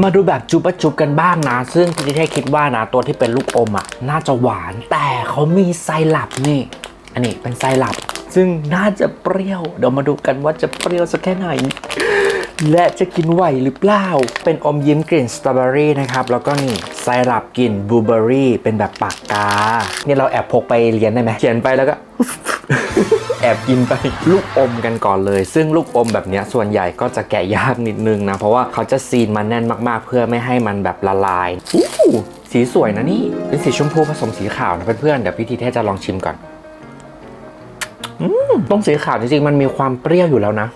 มาดูแบบจุบจุบกันบ้างนะ ซึ่งพี่เท่คิดว่านะตัวที่เป็นลูกอมอะ น่าจะหวาน แต่เขามีไซรัปนี่ อันนี้เป็นไซรัปซึ่งน่าจะเปรี้ยว เดี๋ยวมาดูกันว่าจะเปรี้ยวสักแค่ไหน และจะกินไหวหรือเปล่า เป็นอมยิ้มกลิ่นสตรอเบอรี่นะครับ แล้วก็นี่ไซรัปกลิ่นบลูเบอรี่เป็นแบบปากกา เนี่ยเราแอบพกไปเรียนได้ไหมเขียนไปแล้วก็ แอบกินไปลูกอมกันก่อนเลย ซึ่งลูกอมแบบนี้ส่วนใหญ่ก็จะแกะยากนิดนึงนะ เพราะว่าเขาจะซีนมาแน่นมากๆ เพื่อไม่ให้มันแบบละลายอู้หูสีสวยนะนี่เป็นสีชมพูผสมสีขาวนะเพื่อนๆเดี๋ยวพี่ทีเทจะลองชิมก่อนอืมตรงสีขาวจริงๆมันมีความเปรี้ยวอยู่แล้วนะ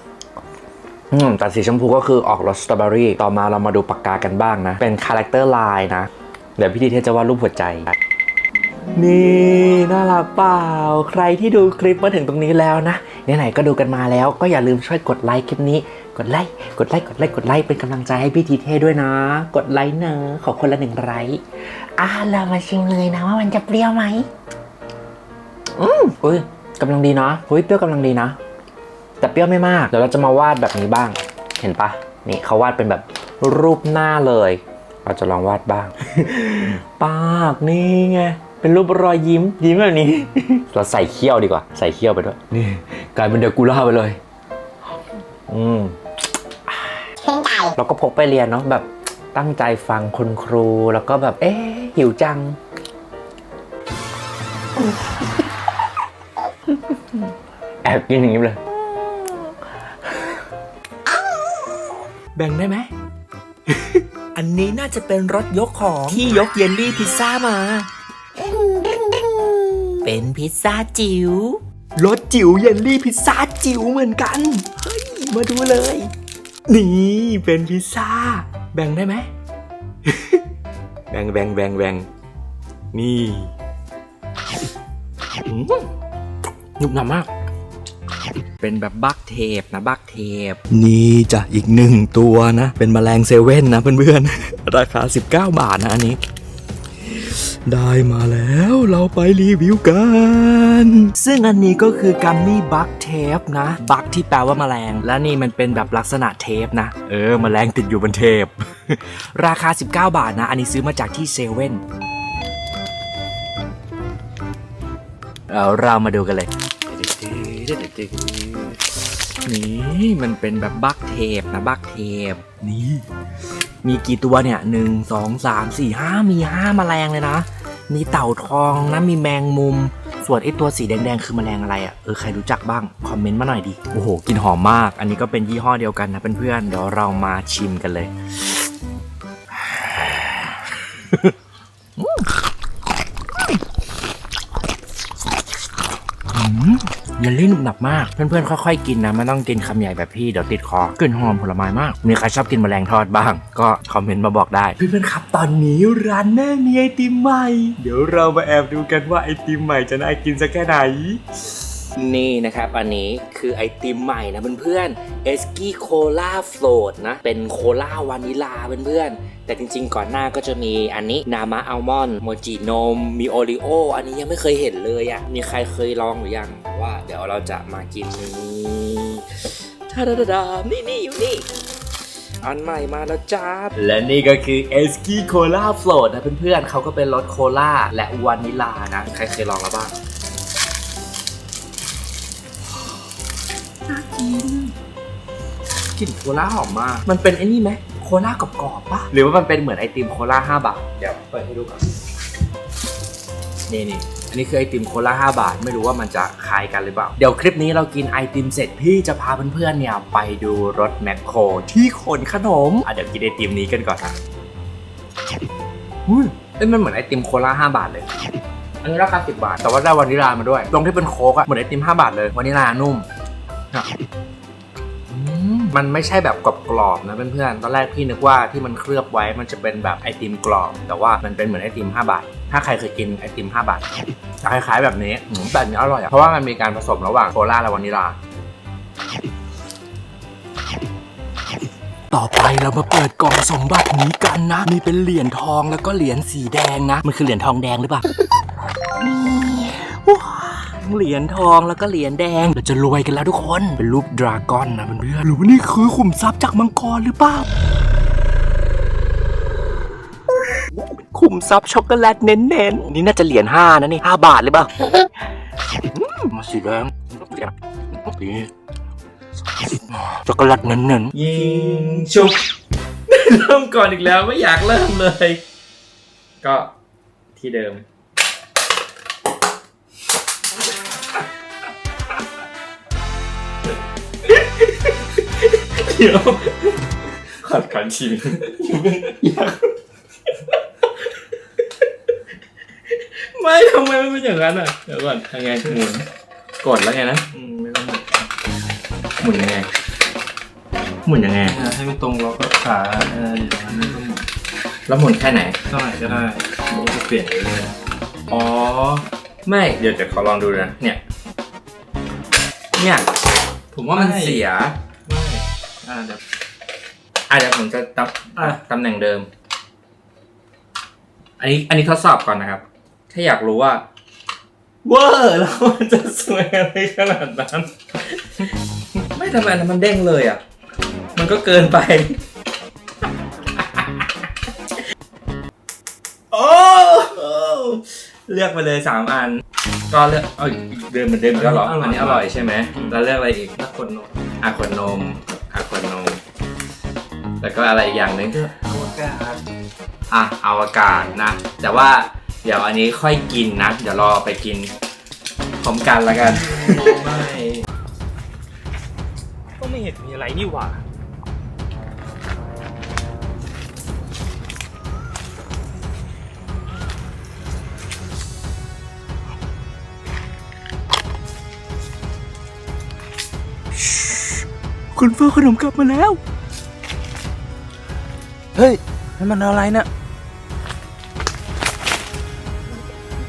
แต่สีชมพูก็คือออกรสสตรอเบอรี่ ต่อมาเรามาดูปากกากันบ้างนะ เป็นคาแรคเตอร์ไลายนะ เดี๋ยวพี่ทีเทจะวาดรูปหัวใจ นี่น่ารักเปล่า ใครที่ดูคลิปมาถึงตรงนี้แล้วนะไหนๆก็ดูกันมาแล้วก็อย่าลืมช่วยกดไลค์คลิปนี้ กดไลค์กดไลค์กดไลค์กดไลค์เป็นกำลังใจให้พี่ทีเท่ด้วยนะ กดไลค์เนอะขอคนละหนึ่งไลค์อะเรามาชิมเลยนะว่ามันจะเปรี้ยวไหมอืมอุ้ยกำลังดีนะอุ้ยเปรี้ยวกำลังดีนะ แต่เปรี้ยวไม่มากเดี๋ยวเราจะมาวาดแบบนี้บ้าง เห็นปะนี่เขาวาดเป็นแบบรูปหน้าเลย เราจะลองวาดบ้าง ปากนี่ไง เป็นรูปรอยยิ้ม ยิ้มแบบนี้ เราใส่เขี้ยวดีกว่า ใส่เขี้ยวไปด้วย นี่กลายเป็นเดอร์กูล่าไปเลย อืมชื่นใจเราก็พกไปเรียนเนาะแบบตั้งใจฟังคุณครูแล้วก็แบบ เอ๊ะหิวจัง แอบกินอย่างนี้เลย แบ่งได้ไหม อันนี้น่าจะเป็นรถยกของที่ยกเยลลี่พิซซ่ามา เป็นพิซซ่าจิ๋วรถจิ๋วเยลลี่พิซซ่าจิ๋วเหมือนกัน เฮ้ย มาดูเลย นี่เป็นพิซซ่า แบ่งได้ไหม แบ่งแบ่งแบ่งแบ่งนี่อืมนุ่มหนามาก เป็นแบบบักเทปนะบักเทป นี่จะอีกหนึ่งตัวนะ เป็นมแมลงเซเว่นนะเพื่อนๆ ราคา 19 บาทนะอันนี้ ได้มาแล้วเราไปรีวิวกัน ซึ่งอันนี้ก็คือกัมมี่บักเทปนะบักที่แปลว่าแมลง และนี่มันเป็นแบบลักษณะเทปนะ เออแมลงติดอยู่บนเทป ราคา 19 บาทนะ อันนี้ซื้อมาจากที่เซเว่นเอาเรามาดูกันเลยนี่มันเป็นแบบบักเทปนะบักเทปนี่ มีกี่ตัวเนี่ยหนึ่งสองสามสี่ห้ามีห้าแมลงเลยนะ มีเต่าทองนะมีแมงมุม ส่วนไอตัวสีแดงๆ คือแมลงอะไรอะ่ะเออใครรู้จักบ้าง คอมเมนต์มาหน่อยดิ โอ้โหกลินหอมมาก อันนี้ก็เป็นยี่ห้อเดียวกันนะเพื่อนๆเดี๋ยวเรามาชิมกันเลย เยลลี่หนุบหนับมาก เพื่อนๆค่อยๆกินนะไม่ต้องกินคำใหญ่แบบพี่เดี๋ยวติดคอกลิ่นหอมผลไม้มากมีใครชอบกินแมลงทอดบ้าง ก็คอมเมนต์มาบอกได้เพื่อนๆครับตอนนี้ร้านแม่มีไอติมใหม่ เดี๋ยวเรามาแอบดูกันว่าไอติมใหม่จะน่ากินสักแค่ไหน นี่นะครับอันนี้คือไอติมใหม่นะเพื่อนๆเอสกี้โคลาโฟลตนะ เป็นโคลาวานิลาเพื่อนๆ แต่จริงๆก่อนหน้าก็จะมีอันนี้นามะอัลมอนด์โมจินม มีโอริโอ อันนี้ยังไม่เคยเห็นเลยอะ่ะ มีใครเคยลองหรือยังแต่ว่าเดี๋ยวเราจะมากินนี่ทาดาดานี่นี่อยู่นี่อันใหม่มาแล้วจ้า และนี่ก็คือเอสกี้โคลาโฟลตนะเพื่อนๆเขาก็เป็นรสโคลาและวานิลานะ ใครเคยลองแล้วบ้าง กลิ่นโคลาหอมมาก มันเป็นไอ้นี่ไหมโคลากรอบๆปะหรือว่ามันเป็นเหมือนไอติมโคลา5บาท เดี๋ยวเปิดให้ดูก่อน นี่นี่อันนี้คือไอติมโคลา5บาท ไม่รู้ว่ามันจะคล้ายกันหรือเปล่า เดี๋ยวคลิปนี้เรากินไอติมเสร็จ พี่จะพาเพื่อนๆเนี่ยไปดูรถแมคโครที่ขนขนม อะเดี๋ยวกินไอติมนี้กันก่อนนะอุ้ยเอ้ยมันเหมือนไอติมโคลา5บาทเลยอันนี้ราคา 10 บาท แต่ว่าได้วานิลามาด้วย ตรงที่เป็นโค้กอะเหมือนไอติม 5 บาทเลยวานิลานุ่มอะอื มันไม่ใช่แบบกรอบๆนะเพื่อนๆ ตอนแรกพี่นึกว่าที่มันเคลือบไว้มันจะเป็นแบบไอติมกรอบ แต่ว่ามันเป็นเหมือนไอติม 5 บาท ถ้าใครเคยกินไอติม 5 บาทจะคล้ายๆแบบนี้อืมแบบนี้อร่อยเพราะว่ามันมีการผสมระหว่างโคลาและวานิลา ต่อไปเรามาเปิดกล่องสมบัตินี้กันนะ มีเป็นเหรียญทองแล้วก็เหรียญสีแดงนะ มันคือเหรียญทองแดงหรือเปล่า เหรียญทองแล้วก็เหรียญแดง เราจะรวยกันแล้วทุกคน เป็นรูปดราก้อนนะเพื่อนๆหรือว่านี่คือขุมทรัพย์จากมังกรหรือเปล่าซอฟช็อกโกแลตเน้นๆ นี่น่าจะเหรียญห้านะนี่ห้าบาทหรือเปล่ามาสีแดงนี่ช็อกโกแลตเน้นๆ ยิงชุบ เริ่มก่อนอีกแล้วไม่อยากเริ่มเลย ก็ที่เดิม ดี๋ยวขัดกันชิมอยากไม่ทำไมมันเป็นอย่างนั้นอะเดี๋ยวก่อนทำไงหมุนกดแล้วไงนะอืมไม่ต้องหมดหมุนยังไงหมุนยังไงอ่าให้มันตรงล็อกกับขาเอออยู่ตรงนั้นไม่ต้องหมดแล้วหมุนแค่ไหน เท่าไหร่ก็ได้มันก็จะเปลี่ยนไปเรื่อยอ๋อ ไม่เดี๋ยวเดี๋ยวขอลองดูนะเนี่ย เนี่ย ผมว่ามันเสียไม่ อ่าเดี๋ยวอะเดี๋ยวผมจะตำอะตำแหน่งเดิม อันนี้ อันนี้ทดสอบก่อนนะครับ ถ้าอยากรู้ว่า เวอร์แล้วมันจะสวยอะไรขนาดนั้น ไม่ทำไมนะมันเด้งเลยอะ มันก็เกินไป โอ้เลือกไปเลยสามอัน ก็เลือกเอ้ยเดิมเหมือนเดิมอีกแล้วเหรออันนี้อร่อยใช่ไหมแล้วเลือกอะไรอีกถ้าคนนมอาขวดนมอา ขวดนม แล้วก็อะไรอีกอย่างหนึงก็อวกาศอะอวกาศนะ แต่ว่าเดี๋ยวอันนี้ค่อยกินนะ เดี๋ยวรอไปกินพร้อมกันแล้วกัน ไม่ ก็ไม่เห็นมีอะไรนี่หว่า คุณเฟอร์ขนมกลับมาแล้ว เฮ้ยนั่นมันอะไรนะ่ะ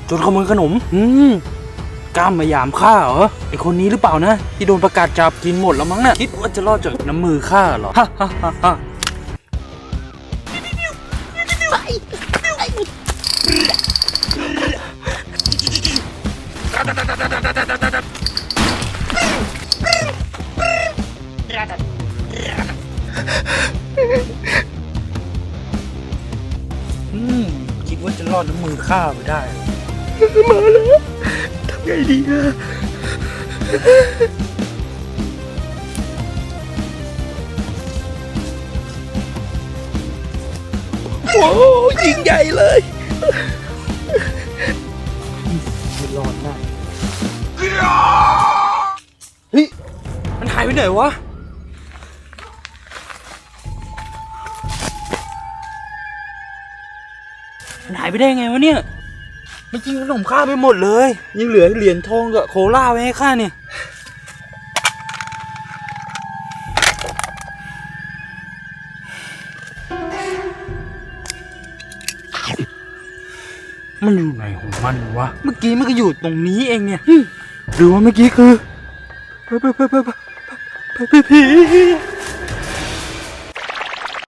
จนขโมยขนม อืมกล้ามมายามข้าเหรอ ไอคนนี้หรือเปล่านะ ที่โดนประกาศจับกินหมดแล้วมั้งนะ่ะคิดว่าจะรอดจากน้ำมือข้าเหรอ ฮ่าฮ่าฮ่าฮ่า อืมคิดว่าจะรอดน้ำมือข้าไปได้เหรอโอ้ยิงใหญ่เลยไม่รอดได้เฮ้ยมันหายไปไหนวะ มันหายไปได้ไงวะเนี่ยไม่กินขนมข้าไปหมดเลย ยังเหลือเหรียญทองกับโคล่าไว้ให้ข้าเนี่ยมันอยู่ไหนของมันวะ เมื่อกี้มันก็อยู่ตรงนี้เองเนี่ยหรือว่าเมื่อกี้คือผีผี